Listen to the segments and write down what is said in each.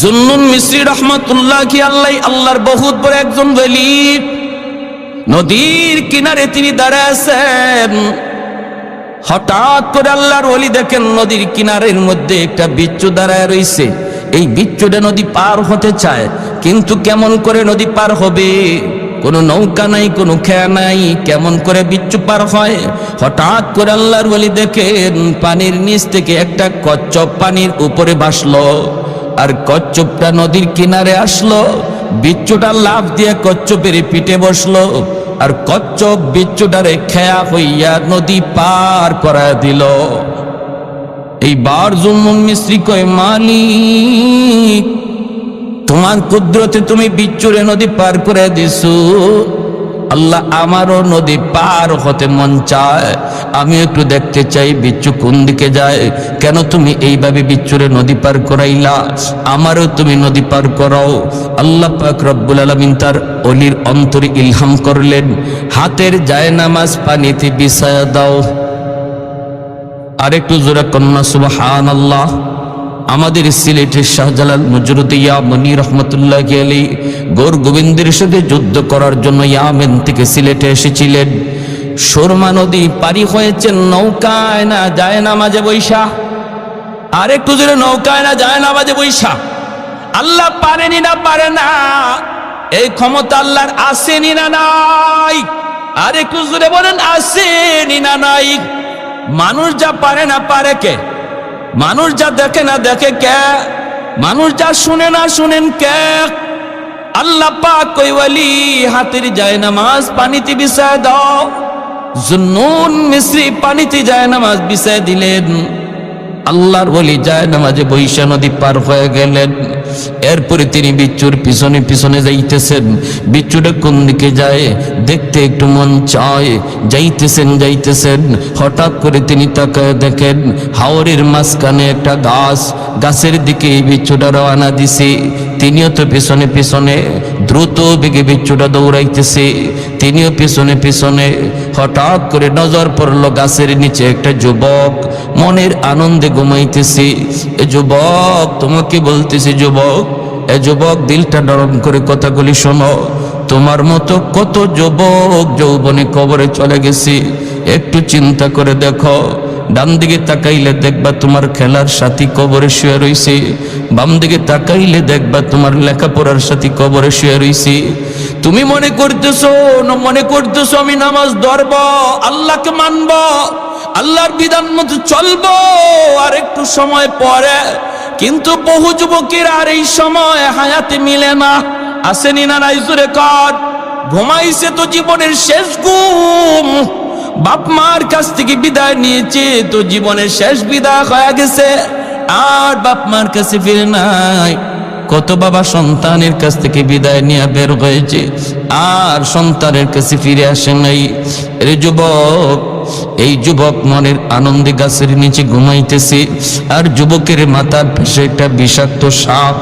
জুন্নুন মিশ্রি রহমতুল্লাহ কি আল্লাহ, আল্লাহর বহুত বড় একজন বলি নদীর কিনারে তিনি দাঁড়ায় আছেন হঠাৎ করে আল্লাহর ওলি দেখেন নদীর কিনারের মধ্যে একটা বিচ্ছু দাঁড়ায় রইছে। এই বিচ্ছুটা নদী পার হতে চায়, কিন্তু কেমন করে নদী পার হবে? কোনো নৌকা নাই, কোনো খেয়া নাই, কেমন করে বিচ্ছু পার হয়? হঠাৎ করে আল্লাহর ওলি দেখেন, পানির নিচ থেকে একটা কচ্ছপ পানির উপরে ভাসলো। আর কচ্ছপটা নদীর কিনারে আসলো বিচ্ছুটা লাভ দিয়ে কচ্ছপের পিঠে বসল, আর কচ্ছপ বিচ্ছুটারে খেয়া হইয়া নদী পার করা দিল। এইবার জুম্মুন মিস্ত্রি কয়, মালিক, তোমার কুদরতে তুমি বিচ্ছুরে নদী পার করে দিছো। আল্লাহ আমারও নদী পার হতে মন চায়। আমি একটু দেখতে চাই, বিচ্ছু কোন দিকে যায়। কেন তুমি এইভাবে বিচ্ছুরে নদী পার করাইলা? আমারও তুমি নদী পার করাও। আল্লাহ পাক রব্বুল আলমিন তার অলির অন্তরে ইলহাম করলেন। হাতের যায় নামাজ পানিতে বিছায়া দাও। আরেকটু জোরে কন্যা সুবহান আল্লাহ আমাদের সিলেটের শাহজালাল নজরুদ্দিয়া মনি রহমতুল্লাহ আলী গোর গোবিন্দের সাথে যুদ্ধ করার জন্য ইয়ামেন থেকে সিলেটে এসেছিলেন। সুরমা নদী পারি হয়েছেন নৌকায় না যায় না মাঝে বৈশা। আর একটু জোরে, নৌকায় না যায় না মাঝে বৈশা। আল্লাহ পারেনি না, পারে না। এই ক্ষমতা আল্লাহর আসেনি না নাই। আর একটু জোরে বলেন, আসেনি না নাই। মানুষ যা পারে না, পারে কে? মানুষ যা দেখে না দেখে কে? মানুষ যা শুনে না শুনেন কে? আল্লাহ পাক কইওয়ালি হাতের যায় নামাজ পানিতে বিছায় দাও। জুনুন মিশ্রি পানিতে যায় নামাজ বিছায় দিলেন। আল্লাহর বলি যায় নামাজে বৈশা নদী পার হয়ে গেলেন। এরপরে তিনি বিচ্ছুর পিছনে পিছনে যাইতেছেন। বিচ্ছুটা কোন দিকে যায়? দেখতে একটু মন চায়। যাইতেছেন যাইতেছেন। হঠাৎ করে তিনি তাকায় দেখেন, হাওরের মাঝখানে একটা গাছ। গাছের দিকে এই বিচ্ছুটা রওনা দিছে। তিনিও তো পিছনে পিছনে দ্রুত বেগে বিচ্ছুটা দৌড়াইতেছে। তিনিও পিছনে পিছনে হঠাৎ করে নজর পড়ল গাছের নিচে একটা যুবক। মনের আনন্দে ঘুমাইতেছে। এ যুবক, তোমাকে বলতেছি যুবক, এ যুবক, দিলটা নরম করে কথাগুলি শোনো। তোমার মতো কত যুবক যৌবনে কবরে চলে গেছি। একটু চিন্তা করে দেখো। ডান দিকে তাকাইলে দেখবা তোমার খেলার সাথী কবরে শুয়ে রইছে। বাম দিকে তাকাইলে দেখবা তোমার লেখাপড়ার সাথী কবরে শুয়ে রইছে। তুমি মনে করতেছো মনে করতেছো আমি নামাজ ধরব, আল্লাহকে মানব, আল্লাহর বিধান মতো চলবো, আর একটু সময় পরে। কিন্তু বহু যুবকের আর এই সময় হায়াতে মিলে না। আসেনি না রাইজুরে কর। ঘুমাইছে তো জীবনের শেষ ঘুম। বাপ মার কাছ থেকে বিদায় নিয়েছে, তো জীবনের শেষ বিদায় হয়ে গেছে। আর বাপ মার কাছে ফিরে নাই। কত বাবা সন্তানের কাছ থেকে বিদায় নিয়ে বের হয়েছে, আর সন্তানের কাছে ফিরে আসে নাই। রে যুবক, এই যুবক মনের আনন্দে গাছের নিচে ঘুমাইতেছে, আর যুবকের মাথার পাশে একটা বিষাক্ত সাপ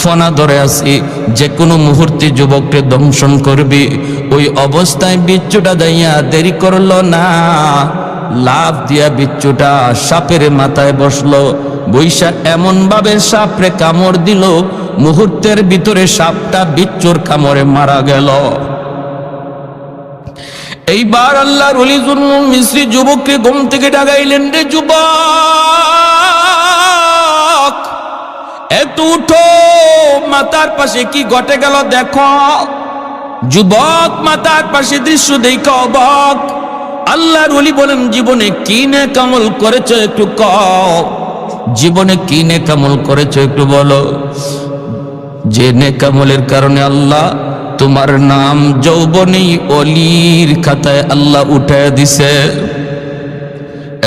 ফনা ধরে আছে। যে কোনো মুহূর্তে যুবককে দংশন করবে। ওই অবস্থায় বিচ্ছুটা দাইয়া দেরি করল না। লাভ দিয়া বিচ্ছুটা সাপের মাথায় বসল। বৈশা এমন ভাবে সাপরে কামড় দিল, মুহূর্তের ভিতরে সাপটা বিচ্ছুর কামড়ে মারা গেল। এইবার আল্লাহর অলি জুলমুল মিশ্রি যুবককে ঘুম থেকে ডাকাইলেন রে যুবক। একটু উঠো মাতার পাশে কি ঘটে গেল দেখো। যুবক মাতার পাশে দৃশ্য দেখো, অবক। আল্লাহর অলি বলেন, জীবনে কি নে কামল করেছ একটু ক জীবনে কি নে কামল করেছ একটু বলো। যে নেকামলের কারণে আল্লাহ তোমার নাম যৌবনী অলির খাতায় আল্লাহ উঠায় দিছে।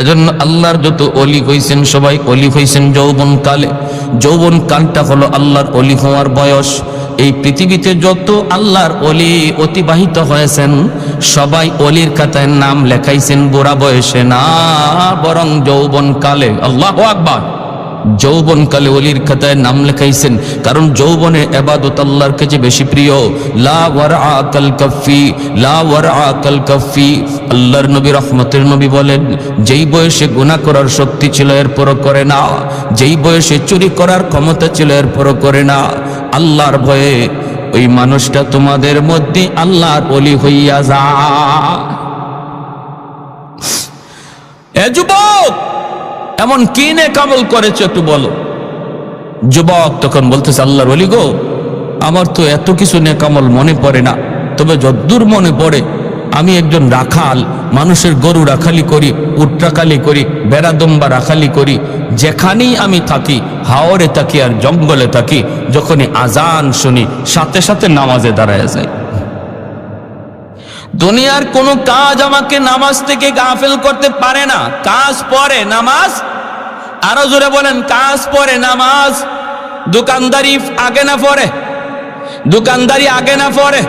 এজন্য আল্লাহর যত অলি হইছেন, সবাই অলি হইছেন যৌবন কালে যৌবন কালটা হলো আল্লাহর অলি হওয়ার বয়স। এই পৃথিবীতে যত আল্লাহর অলি অতিবাহিত হয়েছেন, সবাই অলির খাতায় নাম লেখাইছেন বুড়া বয়সে না, বরং যৌবন কালে আল্লাহ আকবার, যৌবনকালে অলির খাতায় নাম লেখাইছেন। কারণ যৌবনে এবাদত আল্লাহর কাছে বেশি প্রিয়। লা ওয়ারা কাফি, লা ওয়ারা কাফি। আল্লাহর নবী রহমতের নবী বলেন, যেই বয়সে গুণা করার শক্তি ছিল এরপরও করে না, যেই বয়সে চুরি করার ক্ষমতা ছিল এরপরও করে না। আল্লাহর ভয়ে ওই মানুষটা তোমাদের মধ্যে আল্লাহর অলি হইয়া যা। এ যুবক, এমন কি নে কামল করেছ একটু বলো। যুবক তখন বলতেছে, আল্লাহর অলি গো, আমার তো এত কিছু নে কামল মনে পড়ে না। তবে যদ্দূর মনে পড়ে, আমি একজন রাখাল মানুষের গরু রাখালি করি, উট রাখালি করি বেড়াদম্বা রাখালি করি, যেখানেই আমি থাকি, হাওরে থাকি আর জঙ্গলে থাকি, যখনই আজান শুনি, সাথে সাথে নামাজে দাঁড়ায় যায় দুনিয়ার কোনো কাজ আমাকে নামাজ থেকে গাফেল করতে পারে না। কাজ পরে নামাজ। আরও জোরে বলেন, কাজ পরে নামাজ। দোকানদারি আগে না পরে? দোকানদারি আগে না পরে?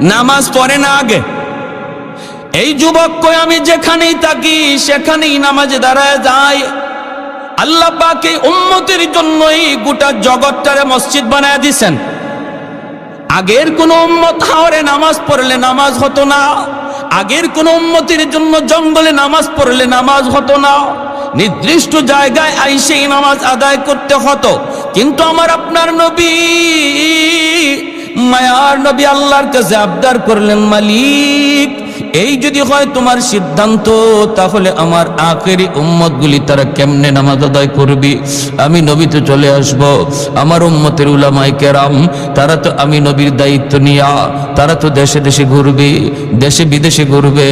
নামাজ পড়ে না আগে? এই যুবক কই, আমি যেখানেই থাকি, সেখানেই নামাজে দাঁড়ায় যায়। আল্লাহ পাক উম্মতের জন্যই গোটা জগৎটারে মসজিদ বানায় দিছেন। আগের কোন উম্মত হাওরে নামাজ পড়লে নামাজ হতো না। আগের কোন উম্মতের জন্য জঙ্গলে নামাজ পড়লে নামাজ হতো না। নির্দিষ্ট জায়গায় আইসেই নামাজ আদায় করতে হতো। কিন্তু আমার আপনার নবী, মায়ার নবী আল্লাহর কাছে আবদার করলেন, মালিক এই যদি হয় তোমার সিদ্ধান্ত, তাহলে আমার আখেরি উম্মতগুলি তারা কেমনে নামাজ আদায় করবি? আমি নবীতে চলে আসব। আমার উম্মতের উলামাই কেরাম, তারা তো আমি নবীর দায়িত্ব নিয়া, তারা তো দেশে দেশে ঘুরবি, দেশে বিদেশে ঘুরবে।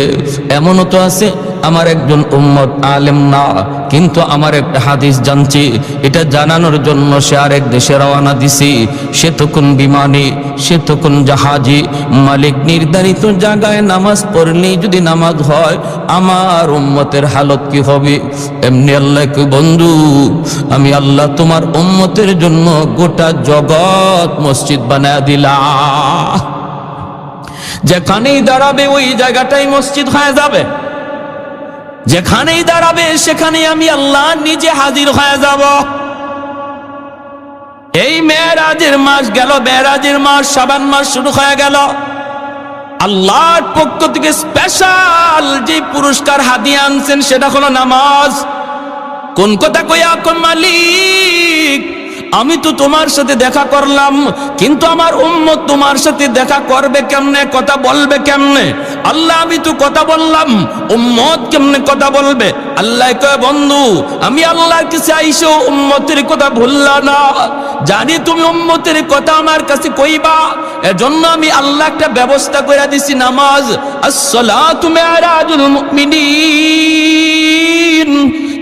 এমনও তো আছে, আমার একজন উম্মত আলেম না। কিন্তু আমার একটা হাদিস জানছি, এটা জানানোর জন্য সে আরেক দেশে রওনা দিছি। সে তখন বিমানে, সে তখন জাহাজি, মালিক নির্ধারিত জায়গায় নামাজ পড়লেই যদি নামাজ হয়, আমার উম্মতের হালত কি হবে? এমনি আল্লাহ কি বন্ধু, আমি আল্লাহ তোমার উম্মতের জন্য গোটা জগৎ মসজিদ বানায় দিলা যেখানেই দাঁড়াবে ওই জায়গাটাই মসজিদ হয়ে যাবে। যেখানেই দাঁড়াবে সেখানে আমি আল্লাহ নিজে হাজির হয়ে যাব। এই মেয়েরাজের মাস গেল, মেয়েরাজের মাস, সাবান মাস শুরু হয়ে গেল। আল্লাহর পক্ষ থেকে স্পেশাল যে পুরস্কার হাতিয়ে আনছেন, সেটা হলো নামাজ। কোন কথা কইয়া মালিক আমি তো তোমার সাথে দেখা করলাম, কিন্তু আমার উম্মত তোমার সাথে দেখা করবে কেমনে, কথা বলবে কেমনে? আল্লাহ, আমি তো কথা বললাম, উম্মত কেমনে কথা বলবে? আল্লাহ কয়, বন্ধু, আমি আল্লাহর কাছে আইসো, উম্মতের কথা ভুললা না। জানি তুমি উম্মতের কথা আমার কাছে কইবা, এজন্য আমি আল্লাহ একটা ব্যবস্থা করে দিছি, নামাজ। আসসালাতু মিরাজুল মুমিনিন।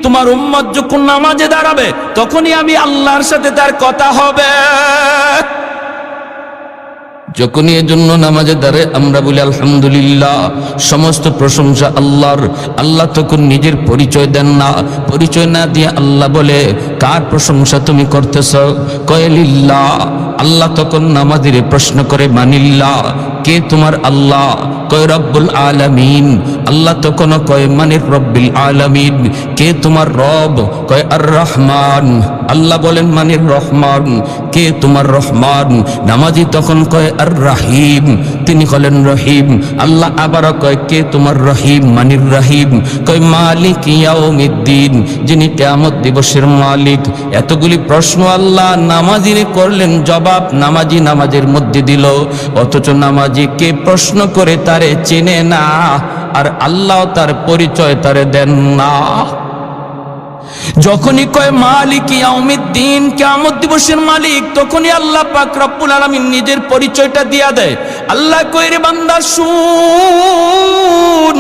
তোমার উম্মত যখন নামাজে দাঁড়াবে, তখনই আমি আল্লাহর সাথে তার কথা হবে। যখনই এজন্য নামাজে দাঁড়ায় আমরা বলি, আলহামদুলিল্লাহ। সমস্ত প্রশংসা আল্লাহর। আল্লাহ তখন নিজের পরিচয় দেন না। পরিচয় না দিয়ে আল্লাহ বলে, কার প্রশংসা তুমি করতেছ? কয়েলিল্লা আল্লাহ তখন নামাজিরে প্রশ্ন করে মানিল্লা কে তোমার আল্লাহ? কয়, রব্বুল আলামিন। আল্লাহ তখন কয় মানির রব্বিল আলামিন। কে তোমার রব? কয় আর রহমান আল্লাহ বলেন মানির রহমান। কে তোমার রহমান? নামাজি তখন কয় আর রাহিম তিনি হলেন রহিম। আল্লাহ আবার কয়, কে তোমার রহিম? মানির রাহিম। কয়, মালিক ইয়াউমিদ্দিন। যিনি কিয়ামত দিবসের মালিক। এতগুলি প্রশ্ন আল্লাহ নামাজিরে করলেন, জবাব নামাজি নামাজের মধ্যে দিল। অথচ নামাজি কে প্রশ্ন করে তারে চেনে না, আর আল্লাহ তার পরিচয় তারে দেন না। যখনই কয়, মালিক ইয়াউমিদ্দিন কিয়ামত দিবসের মালিক, তখনই আল্লাহ পাক রব্বুল আলামিন নিজের পরিচয়টা দিয়া দেয়। আল্লাহ কয়, রে বান্দা, শুন।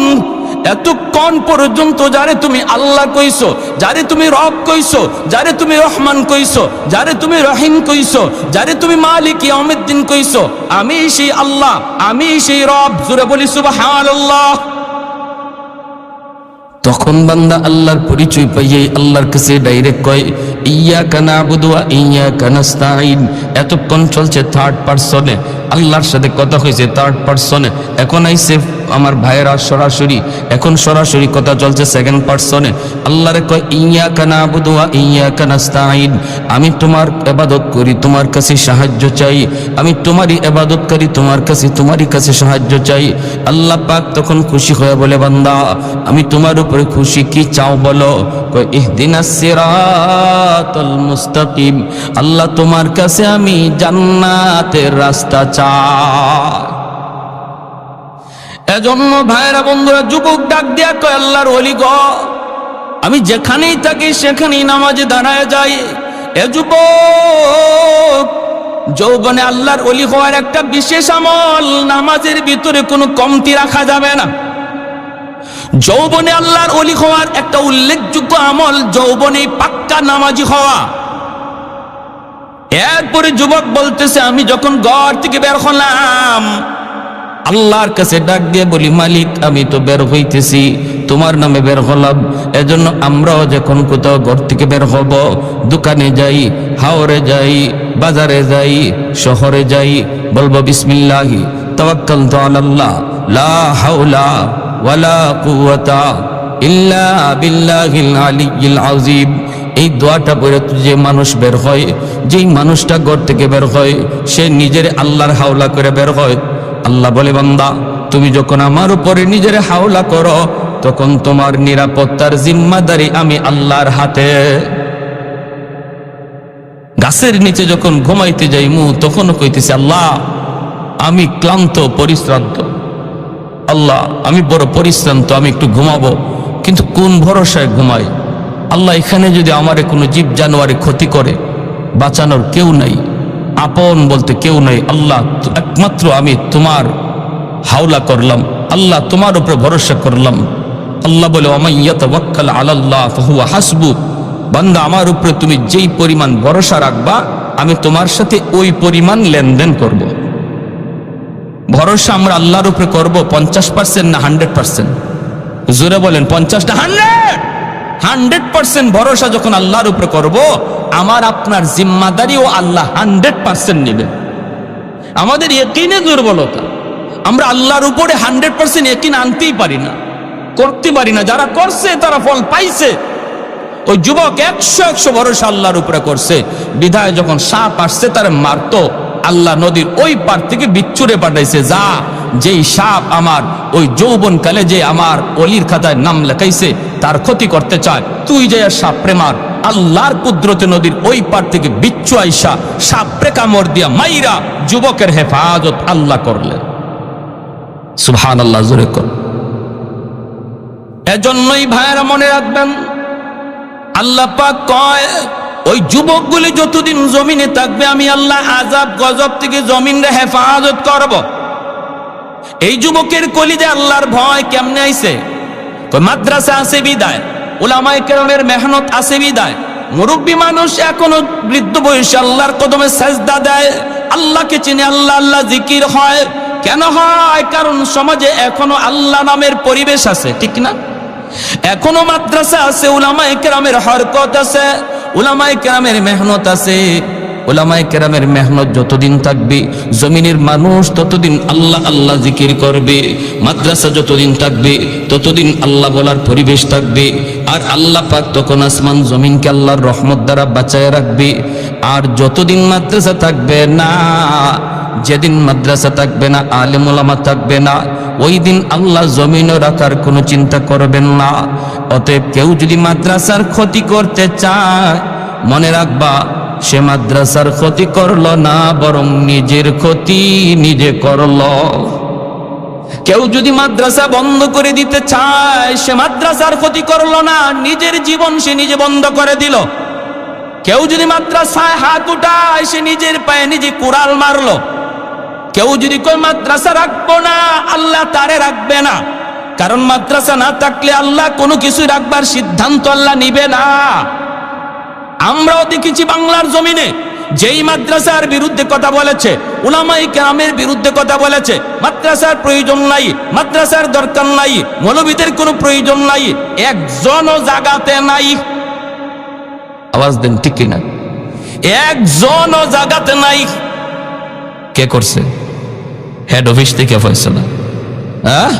এতক্ষণ পর্যন্ত যারে তুমি আল্লাহ কইছো, যারে তুমি রব কইছো, যারে তুমি রহমান কইছো, যারে তুমি রহিম কইছো, যারে তুমি মালিক ইয়াউমিদ্দিন কইছো, আমি সেই আল্লাহ, আমি সেই রব জুড়ে বলি সুবহানাল্লাহ। তখন বান্দা আল্লাহর পরিচয় পাইয়ে আল্লাহর কাছে ডাইরেক্ট কয়, ইয়া কানা বুদুয়া ইয়া কানাস্তাইন এতক্ষণ চলছে থার্ড পার্সনে আল্লাহর সাথে কথা হয়েছে থার্ড পার্সনে এখন আইসে আমার ভাইয়েরা সরাসরি, এখন সরাসরি কথা চলছে সেকেন্ড পার্সনে আল্লাহরে কয় ইয়া কানা বুধুয়া ইয়া কানাস্তাইন আমি তোমার এবাদত করি, তোমার কাছে সাহায্য চাই। আমি তোমারই এবাদত করি, তোমার কাছে, তোমারই কাছে সাহায্য চাই। আল্লাহ পাক তখন খুশি হয়ে বলে, বান্দা, আমি তোমার উপরে খুশি, কি চাও বলো? কয় ইহদিনাস সিরাতাল আল্লাহ তোমার কাছে আমি জান্নাতের রাস্তা চাই। এজন্য ভাইরা বন্ধুরা, যুবক ডাক দিয়া কয়, আল্লাহর অলি গ, আমি যেখানেই থাকি সেখানেই নামাজে দাঁড়ায় যাই। এ যুবক, যৌবনে আল্লাহর অলি হওয়ার একটা বিশেষ আমল, নামাজের ভিতরে কোনো কমতি রাখা যাবে না। যৌবনে আল্লাহর অলি হওয়ার একটা উল্লেখযোগ্য আমল, যৌবনে পাক্কা নামাজি হওয়া। এরপরে যুবক বলতেছে, আমি যখন ঘর থেকে বের হলাম, আল্লাহর কাছে ডাক দিয়ে বলি, মালিক, আমি তো বের হইতেছি, তোমার নামে বের হলাম। এজন্য আমরাও যখন কোথাও ঘর থেকে বের হব, দোকানে যাই, হাওরে যাই, বাজারে যাই, শহরে যাই, বলব, বিসমিল্লাহি তাওয়াক্কাল তো আল্লাহ লা হাওলা ওয়ালা কুওয়াতা ইল্লা বিল্লাহিল আলিয়্যিল আযীম। এই দোয়াটা পড়ে যে মানুষ বের হয়, যেই মানুষটা ঘর থেকে বের হয়, সে নিজের আল্লাহর হাওলা করে বের হয়। আল্লাহ বলে, বান্দা, তুমি যখন আমার উপরে নিজের হাওলা করো, তখন তোমার নিরাপত্তার জিম্মাদারি আমি আল্লাহর হাতে। গাছের নিচে যখন ঘুমাইতে যাই মু তখনও কইতেছি, আল্লাহ, আমি ক্লান্ত, পরিশ্রান্ত। আল্লাহ, আমি বড় পরিশ্রান্ত, আমি একটু ঘুমাবো। কিন্তু কোন ভরসায় ঘুমাই? আল্লাহ এখানে যদি আমারে কোনো জীব জানোয়ারে ক্ষতি করে, বাঁচানোর কেউ নাই, আপন বলতে কেউ নাই, আল্লাহ একমাত্র আমি তোমার হাওলা করলাম, আল্লাহ তোমার উপরে ভরসা করলাম। আল্লাহ বলে ফাহুয়া হাসবু। বান্দা, আমার উপরে তুমি যেই পরিমাণ ভরসা রাখবা, আমি তোমার সাথে ওই পরিমাণ লেনদেন করব। ভরসা আমরা আল্লাহর উপরে করব পঞ্চাশ পার্সেন্ট না হান্ড্রেড পার্সেন্ট? জোরে বলেন পঞ্চাশটা হান্ড্রেড? হান্ড্রেড পার্সেন্ট ভরসা যখন আল্লাহর উপরে করব, আমার আপনার জিম্মাদারি ও আল্লাহ হান্ড্রেড পার্সেন্ট নেবেন আমাদের একিনে দুর্বলতা। আমরা আল্লাহর উপরে হান্ড্রেড পার্সেন্ট একিন আনতেই পারি না, করতে পারি না। যারা করছে, তারা ফল পাইছে। ওই যুবক একশো একশো ভরসা আল্লাহর উপরে করছে। বিধায় যখন সাপ আসছে, তারা মারতো আল্লাহ নদীর ওই পার থেকে বিচ্ছুরে পাঠাইছে, যা যেই সাপ আমার, ওই যৌবনকালে যে আমার অলির খাতায় নাম লেখাইছে, তার ক্ষতি করতে চায়, তুই যে সাপ প্রেমার আল্লাহর কুদরতে নদীর ওই পার থেকে বিচ্ছু আইসা সাপরে কামড় দিয়া মাইরা যুবকের হেফাজত আল্লাহ করলেন। সুবহান আল্লাহ জোরে কর। এজন্যই ভাইয়েরা মনে রাখবেন, আল্লাহ পাক কয়, ওই যুবকগুলি যতদিন জমিনে থাকবে, আমি আল্লাহ আজাব গজব থেকে জমিনরে হেফাজত করব। এই যুবকের কলিজে আল্লাহর ভয় কেমনে আইছে? মাদ্রাসা আছে বিদায় ওলামায়ে কেরামের মেহনত আছে বিদায়, মুরব্বী মানুষ এখনও বৃদ্ধ বয়সে আল্লাহর কদমে সেজদা দেয়, আল্লাহকে চিনে আল্লাহ আল্লাহ জিকির হয়। কেন হয়? কারণ সমাজে এখনও আল্লাহ নামের পরিবেশ আছে, ঠিক না? এখনও মাদ্রাসা আছে, উলামায়ে কেরামের হরকত আছে, উলামায়ে কেরামের মেহনত আছে। ওলামায়ে কেরামের মেহনত যতদিন থাকবে, জমিনের মানুষ ততদিন আল্লাহ আল্লাহ জিকির করবে, মাদ্রাসা যতদিন থাকবে, ততদিন আল্লাহ বলার পরিবেশ থাকবে, আর আল্লাহ পাক তখন আসমান জমিনকে আল্লাহর রহমত দ্বারা বাঁচায় রাখবে। আর যতদিন মাদ্রাসা থাকবে না, যেদিন মাদ্রাসা থাকবে না, আলেম ওলামা থাকবে না, ওই দিন আল্লাহ জমিনও রাখার কোনো চিন্তা করবেন না। অতএব কেউ যদি মাদ্রাসার ক্ষতি করতে চায়, মনে রাখবা সে মাদ্রাসার ক্ষতি করল না, বরং নিজের ক্ষতি নিজে করল। কেউ যদি মাদ্রাসা বন্ধ করে দিতে চায়, সে মাদ্রাসার ক্ষতি করল না, নিজের জীবন সে নিজে বন্ধ করে দিল। কেউ যদি মাদ্রাসায় হাত উঠায়, সে নিজের পায়ে নিজে কুড়াল মারল। কেউ যদি কই মাদ্রাসা রাখব না, আল্লাহ তারে রাখবে না। কারণ মাদ্রাসা না থাকলে আল্লাহ কোনো কিছু রাখবার সিদ্ধান্ত আল্লাহ নিবে না। আমরাও দেখেছি বাংলার জমিনে, যেই মাদ্রাসার বিরুদ্ধে কথা বলেছে উলামাই কেরামের বিরুদ্ধে কথা বলেছে, মাদ্রাসার প্রয়োজন নাই, মাদ্রাসার দরকার নাই, মৌলবীদের কোনো প্রয়োজন নাই, একজনও জাগাতে নাই। আওয়াজ দেন ঠিক কিনা? একজনও জাগাতে নাই। কে করছে? হেড অফিস থেকে ফয়সলা হ্যাঁ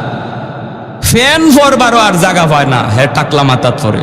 ফ্যান ফরবারও আর জায়গা পায় না হ্যাঁ টাকলা মাথাত পরে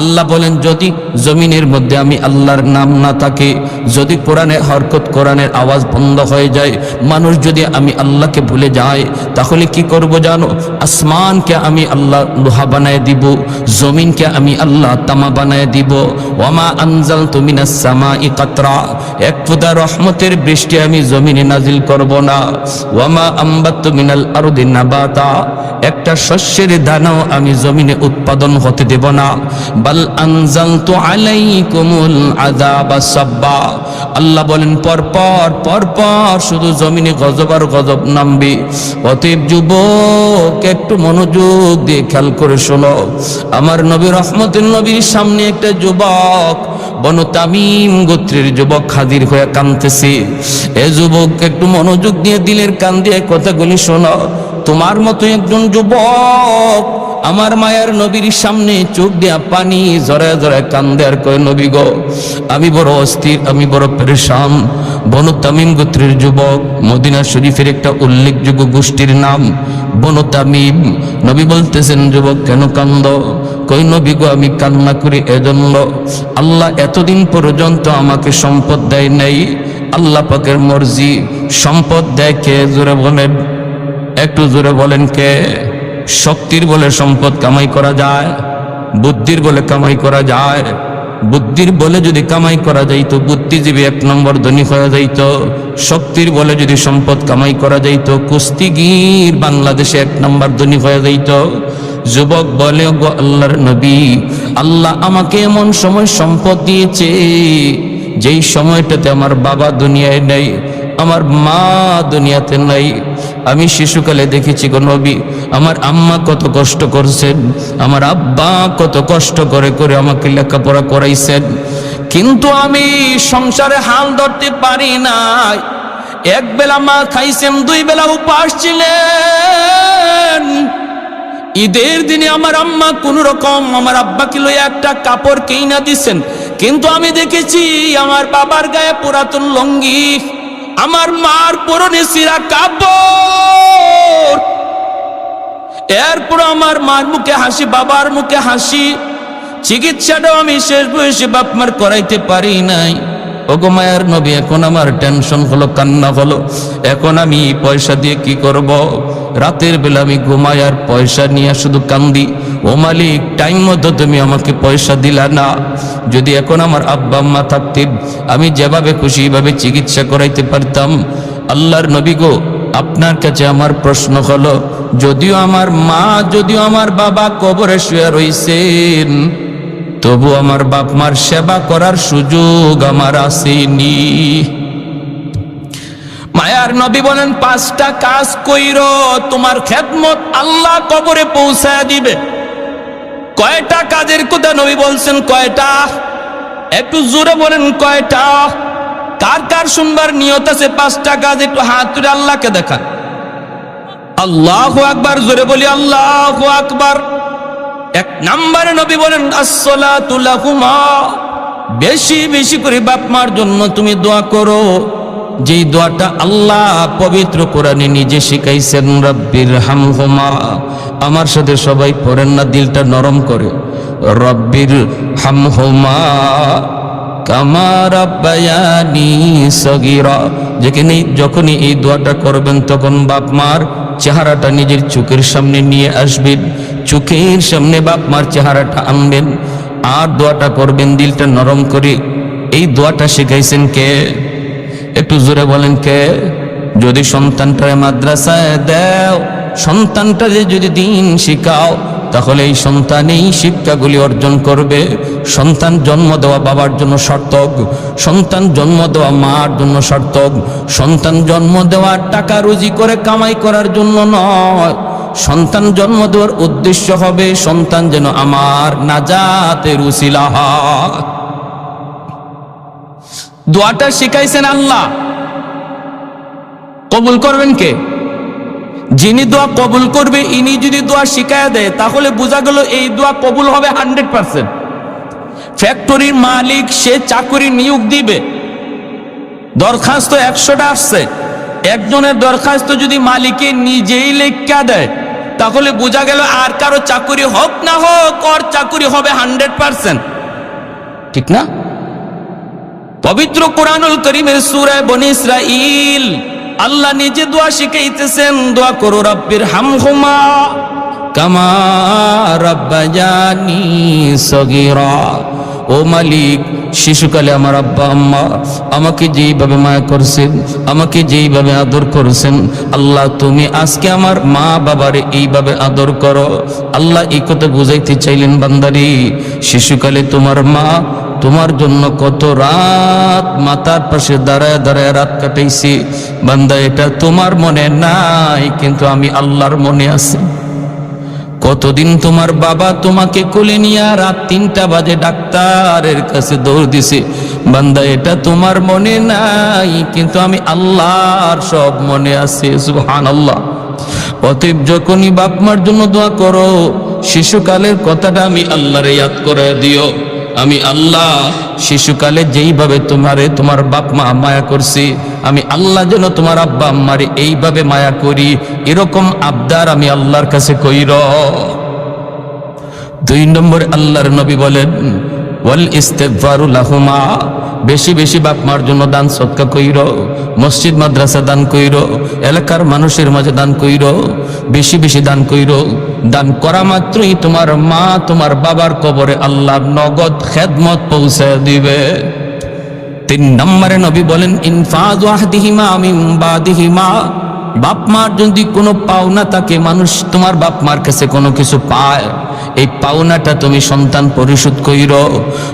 আল্লাহ বলেন, যদি জমিনের মধ্যে আমি আল্লাহর নাম না থাকে, যদি কোরআনে হরকত, কোরআনের আওয়াজ বন্ধ হয়ে যায়, মানুষ যদি আমি আল্লাহকে ভুলে যায়, তাহলে কি করব জানো? আসমানকে আমি আল্লাহ লোহা বানায় দিব, জমিনকে আমি আল্লাহ তামা বানায় দিব। ওয়ামা আনজাল সামা ইকাতরা এক ফুদা রহমতের বৃষ্টি আমি জমিনে নাজিল করব না। ওয়ামা আম্বাত মিনাল আরদিন নাবাতা, একটা শস্যের দানাও আমি জমিনে উৎপাদন হতে দেব না। বাল আনজালতু আলাইকুমুল আযাবা সাব্বা। আল্লাহ বলেন, পর পর পর পর শুধু জমিনে গজব আর গজব নামবে। অতএব যুবক, একটু মনোযোগ দিয়ে খেয়াল করে শোনো। আমার নবী রহমতুল নবীর সামনে একটা যুবক, বনু তামিম গোত্রের যুবক হাজির হয়ে কাঁদতেছে। এ যুবক, একটু মনোযোগ দিয়ে দিলের কান দিয়ে কথাগুলি শোনো। তোমার মতো একজন যুবক আমার মায়ের নবীর সামনে চোখ দেয়া পানি জড়ায় জড়ায় কান্দে আর কয়, নবী গো, আমি বড় অস্থির, আমি বড় পেরেশান। বনু তামিম গোত্রের যুবক, মদিনা শরীফের একটা উল্লেখযোগ্য গোষ্ঠীর নাম বনু তামিম। নবী বলতেছেন, যুবক, কেন কান্দ? কই নবী গো, আমি কান্না করি এজন্য। আল্লাহ এতদিন পর্যন্ত আমাকে সম্পদ দেয় নাই। আল্লাহ পাকের মর্জি। সম্পদ দেয় কে? জোরে বলেন। একটু জোরে বলেন কে? শক্তির বলে সম্পদ কামাই করা যায়, বুদ্ধির বলে কামাই করা যায়। বুদ্ধির বলে যদি কামাই করা যাইতো, বুদ্ধিজীবী এক নম্বর ধনী হয়ে যাইত। শক্তির বলে যদি সম্পদ কামাই করা যাইত, কুস্তিগির বাংলাদেশে এক নম্বর ধনী হয়ে যাইত। যুবক বলে গো আল্লাহর নবী, আল্লাহ আমাকে এমন সময় সম্পদ দিয়েছে, যেই সময়টাতে আমার বাবা দুনিয়ায় নেই আমার মা দুনিয়াতে নাই। আমি শিশুকালে দেখেছি গো নবী, আমার আম্মা কত কষ্ট করছেন, আমার আব্বা কত কষ্ট করে করে আমাকে লেখাপড়া করাইছেন। কিন্তু আমি সংসারে হাল ধরতে পারি নাই। এক বেলা মা খাইছেন, দুই বেলা উপাস ছিলেন। ঈদের দিনে আমার আম্মা কোন রকম আমার আব্বাকে লইয়া একটা কাপড় কিনা দিছেন। কিন্তু আমি দেখেছি আমার বাবার গায়ে পুরাতন লঙ্গি। আমার মার পরনে সিরা কাপড়। এরপর আমার মার মুখে হাসি, বাবার মুখে হাসি। চিকিৎসাটাও আমি শেষ বয়সে বাপমার করাইতে পারি নাই। ওগো নবী, এখন আমার টেনশন হলো, কান্না হলো। এখন আমি পয়সা দিয়ে কি করব? রাতের বেলা আমি ঘুমাই আর পয়সা নিয়ে শুধু কান্দি, ও মালিক, টাইম মতো তুমি আমাকে পয়সা দিলা না। যদি এখন আমার আব্বা আম্মা থাকতেন, আমি যেভাবে খুশি এভাবে চিকিৎসা করাইতে পারতাম। আল্লাহর নবী গো, আপনার কাছে আমার প্রশ্ন হলো, যদিও আমার মা, যদিও আমার বাবা কবরে শুয়ে রইছেন, তবু আমার বাপ মার সেবা করার সুযোগ আমার আসেনি। মায়ার নবী বলেন, পাঁচটা কাজ কইর, তোমার খেদমত আল্লাহ কবরে পৌঁছায় দিবে। কয়টা কাজের কথা নবী বলছেন, কয়টা? একটু জোরে বলেন, কয়টা? কার কার শুনবার নিয়ত আছে, পাঁচটা কাজ একটু হাত তুলে আল্লাহকে দেখান। আল্লাহ আকবার, জোরে বলি, আল্লাহ আকবার। এক নম্বরে নবী বলেন আসসালাতুল্লাহুমা বেশি বেশি করে বাপ মার জন্য তুমি দোয়া করো। যেই দোয়াটা আল্লাহ পবিত্র কোরআনে নিজে শিখাইছেন, রব্বির হামহুমা আমার সাথে সবাই পড়েন না, দিলটা নরম করে। রব্বির হামহুমা কামার আব্বায়ানি সগীরা যেখানে যখনই এই দোয়াটা করবেন, তখন বাপ মার চেহারাটা নিজের চোখের সামনে নিয়ে আসবেন। চোখের সামনে বাপ মার চেহারাটা আনবেন। আর দোয়াটা করবেন, দিলটা নরম করে। এই দোয়াটা শিখাইছেন কে? একটু জোরে বলেন কে? যদি সন্তানটারে মাদ্রাসায় দেও, সন্তানটারে যদি দিন শিখাও, তাহলে এই সন্তান এই শিক্ষাগুলি অর্জন করবে। সন্তান জন্ম দেওয়া বাবার জন্য সার্থক, সন্তান জন্ম দেওয়া মার জন্য সার্থক, সন্তান জন্ম দেওয়া টাকা রুজি করে কামাই করার জন্য নয়। সন্তান জন্ম দেওয়ার উদ্দেশ্য হবে সন্তান যেন আমার নাজাতের উসিলা হয় দোয়াটা শিখাইছেন আল্লাহ। কবুল করবেন কে? যিনি দোয়া কবুল করবে, ইনি যদি দোয়া শিখায় দেয়, তাহলে বোঝা গেল এই দোয়া কবুল হবে হান্ড্রেড পার্সেন্ট। ফ্যাক্টরির মালিক, সে চাকরি নিয়োগ দিবে। দরখাস্ত একশোটা আসছে। একজনের দরখাস্ত যদি মালিকে নিজেই লেখা দেয়, তাহলে বোঝা গেল আর কারও চাকরি হোক না হোক, ওর চাকরি হবে হান্ড্রেড পার্সেন্ট। ঠিক না? পবিত্র কোরআনুল করিমের সুরায় বনি ইসরাইল আল্লাহ নিজে দোয়া শিখাইতেছেন, দোয়া করো রাব্বির হামহুমা কামা রাব্বাজানি সগীরা। ও মালিক, শিশুকালে আমার আব্বা আম্মা আমাকে যেইভাবে মায়া করছেন, আমাকে যেইভাবে আদর করছেন, আল্লাহ তুমি আজকে আমার মা বাবারে এইভাবে আদর করো। আল্লাহ এই কথা বুঝাইতে চাইলেন বান্দারি, শিশুকালে তোমার মা তোমার জন্য কত রাত মাতার পাশে দাঁড়ায় দাঁড়ায় রাত কাটাইছি। বান্দা, এটা তোমার মনে নাই, কিন্তু আমি আল্লাহর মনে আছে। কতদিন তোমার বাবা তোমাকে কোলে নিয়ে রাত তিনটা বাজে ডাক্তারের কাছে দৌড় দিছে। বান্দা, এটা তোমার মনে নাই, কিন্তু আমি আল্লাহর সব মনে আছে সুহান আল্লাহ অতএব যখনই বাপ মার জন্য দোয়া করো, শিশুকালের কথাটা আমি আল্লাহরে ইয়াদ করে দিও। আমি আল্লাহ শিশুকালে যেইভাবে তোমারে তোমার বাপ মা মায়া করছি, আমি আল্লাহ যেন তোমার আব্বা আম্মারে এইভাবে মায়া করি, এরকম আবদার আমি আল্লাহর কাছে কইর। দুই নম্বর আল্লাহর নবী বলেন, ওয়াল ইস্তেগফারু লাহুমা বেশি বেশি বাপ মার জন্য দান সৎকা কইর, মসজিদ মাদ্রাসা দান কইর, এলাকার মানুষের মাঝে দান কইর। বেশি বেশি দান কইর। দান করা মাত্রই তোমার মা, তোমার বাবার কবরে আল্লাহর নগদ খেদমত পৌঁছে দিবে। তিন নম্বরে নবী বলেন, ইনফাজ ওয়াহদিহিমা মিন বাদিহিমা। বাপ মার যদি কোনো পাওনা থাকে, মানুষ তোমার বাপ মার কাছে কোনো কিছু পায়, এই পাওনাটা তুমি সন্তান পরিশোধ কইর।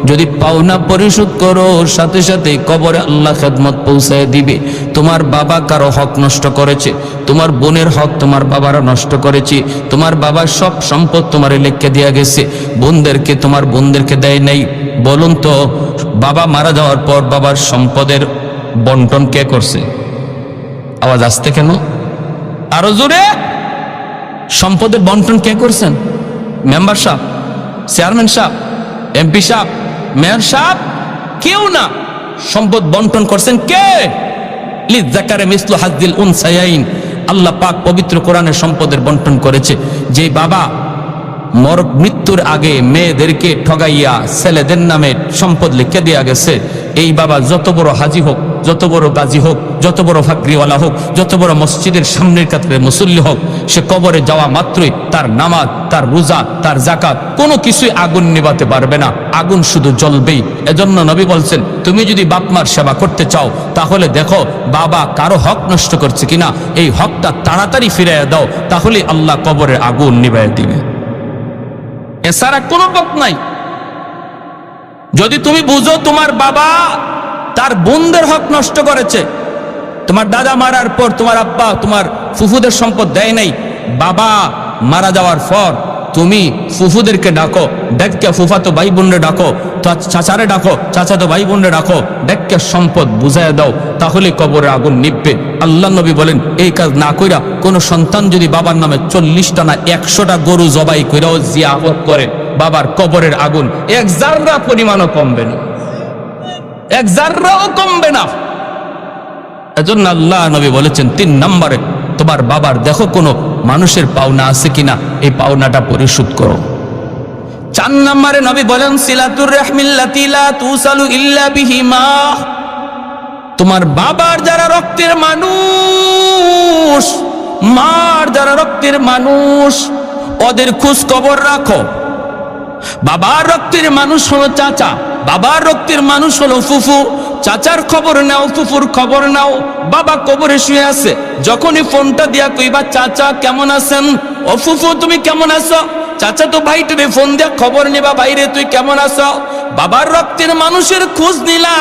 যদি পাওনা পরিশোধ করো, সাথে সাথে কবরে আল্লাহ খেদমত পৌঁছায় দিবে। তোমার বাবা কারও হক নষ্ট করেছে, তোমার বোনের হক তোমার বাবারা নষ্ট করেছে, তোমার বাবার সব সম্পদ তোমার লেখকে দেওয়া গেছে, বোনদেরকে তোমার বোনদেরকে দেয় নাই। বলুন তো, বাবা মারা যাওয়ার পর বাবার সম্পদের বন্টন কে করছে? আওয়াজ আসতে কেন? আরও জোরে? সম্পদের বন্টন কে করছেন? মেম্বার সাহেব, চেয়ারম্যান সাহেব, এমপি সাহেব, মেয়র সাহেব? কেউ না। সম্পদ বন্টন করছেন কে? লিজাকারে মিসলু হাজদিল উনসায়াইন আল্লাহ পাক পবিত্র কোরআনের সম্পদের বন্টন করেছে। যে বাবা মর মৃত্যুর আগে মেয়েদেরকে ঠগাইয়া ছেলেদের নামে সম্পদ লিখে দেওয়া গেছে, এই বাবা যত বড় হাজি হোক যত বড় গাজী হোক, যত বড় ফাকরিওয়ালা হোক, যত বড় মসজিদের সামনের কাতারে মুসল্লি হোক, সে কবরে যাওয়া মাত্রই তার নামাজ, তার রোজা, তার জাকাত কোনো কিছুই আগুন নেবাতে পারবে না। আগুন শুধু জ্বলবেই। এজন্য নবী বলছেন, তুমি যদি বাপমার সেবা করতে চাও, তাহলে দেখো, বাবা কারও হক নষ্ট করছে কিনা। এই হকটা তাড়াতাড়ি ফিরিয়ে দাও তাহলে আল্লাহ কবরের আগুন নিবাই দিবে। এছাড়া কোনো পথ নাই। যদি তুমি বুঝো তোমার বাবা তার বোনদের হক নষ্ট করেছে। তোমার দাদা মারার পর তোমার আব্বা তোমার ফুফুদের সম্পদ দেয় নাই। বাবা মারা যাওয়ার পর তুমি ফুফুদেরকে ডাকো ডেককে ফুফাতো ভাই বোনরে ডাকো, তা- চাচারে ডাকো, চাচাতো ভাই বোনরে ডাকো ডেককে সম্পদ বুঝায় দাও, তাহলে কবরে আগুন নিববে আল্লাহ নবী বলেন, এই কাজ না কইরা কোনো সন্তান যদি বাবার নামে চল্লিশটা না একশোটা গরু জবাই কইরাও জিয়াফত করে, বাবার কবরের আগুন এক জাররা পরিমাণও কমবে না। এক জাররাও কমবে না। এজন্য আল্লাহ নবী বলেছেন, তিন নম্বরে, তোমার বাবার দেখো কোনো মানুষের পাওনা আছে কিনা, এই পাওনাটা পরিশোধ করো। চার নম্বরে নবী বলেন, সিলাতুর রহমিল্লাতিলা তুসালু ইল্লা বিহিমা। তোমার বাবার যারা রক্তের মানুষ, মার যারা রক্তের মানুষ, ওদের খোঁজ খবর রাখো। বাবার রক্তের মানুষ হলো চাচা। বাবার রক্তের মানুষ হলো ফুফু। চাচার খবর নাও, ফুফুর খবর নাও। বাবা কবরে শুয়ে আছে। যখনই ফোনটা দিয়া কইবা, চাচা, কেমন আছেন? ও ফুফু, তুমি কেমন আছো? চাচা তো ভাই তুমি ফোন দিয়া খবর নিবা বাইরে তুই কেমন আছো? বাবার রক্তের মানুষের খোঁজ নিলা।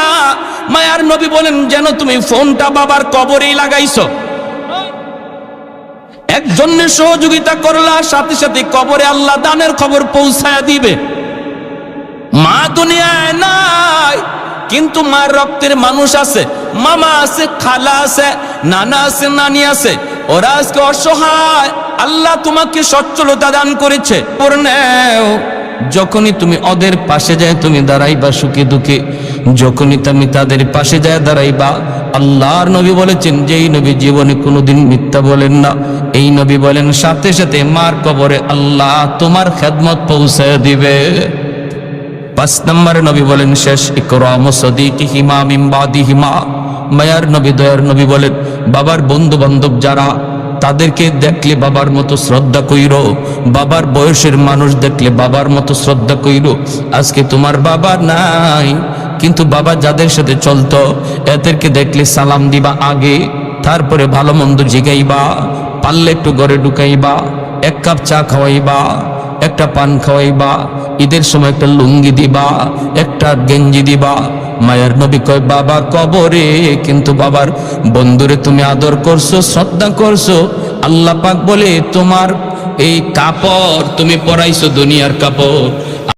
মায়ার নবী বলেন, যেন তুমি ফোনটা বাবার কবরেই লাগাইছো। একজনের সহযোগিতা করলা, সাথে সাথে কবরে আল্লাহ দানের খবর পৌঁছায় দিবে। মা দুনিয়ায় নাই, কিন্তু মার রক্তের মানুষ আছে। মামা আছে, খালা আছে, নানা আছে, নানি আছে। ওরা আজকে অসহায়। আল্লাহ তোমাকে সচ্ছলতা দান করেছে। যখনই তুমি ওদের পাশে যায়, তুমি দাঁড়াইবা সুখে দুঃখে। যখনই তুমি তাদের পাশে যায়, দাঁড়াইবা। আল্লাহর নবী বলেছেন যে এই নবী জীবনে কোনোদিন মিথ্যা বলেন না। এই নবী বলেন, সাথে সাথে মার কবরে আল্লাহ তোমার খেদমত পৌঁছায় দিবে। পাঁচ নম্বরে নবী বলেন শেষ, ইকরাম সদিকিহিমা মিন হিমা মায়ার নবী, দয়ার নবী বলেন, বাবার বন্ধু বান্ধব যারা, তাদেরকে দেখলে বাবার মতো শ্রদ্ধা কইর। বাবার বয়সের মানুষ দেখলে বাবার মতো শ্রদ্ধা কইর। আজকে তোমার বাবা নাই, কিন্তু বাবা যাদের সাথে চলতো, এদেরকে দেখলে সালাম দিবা আগে, তারপরে ভালো মন্দ জিগাইবা, পারলে একটু ঘরে ঢুকাইবা, এক কাপ চা খাওয়াইবা। একটা পান খাওয়াইবা, ঈদের সময় একটা লুঙ্গি দিবা, একটা গেঞ্জি দিবা। মায়ের নবী কয়, বাবা, কবরে, কিন্তু বাবার বন্ধুরে তুমি আদর করছ, শ্রদ্ধা করছ। আল্লাহ পাক বলে, তোমার এই কাপড় তুমি পরাইছো দুনিয়ার কাপড়।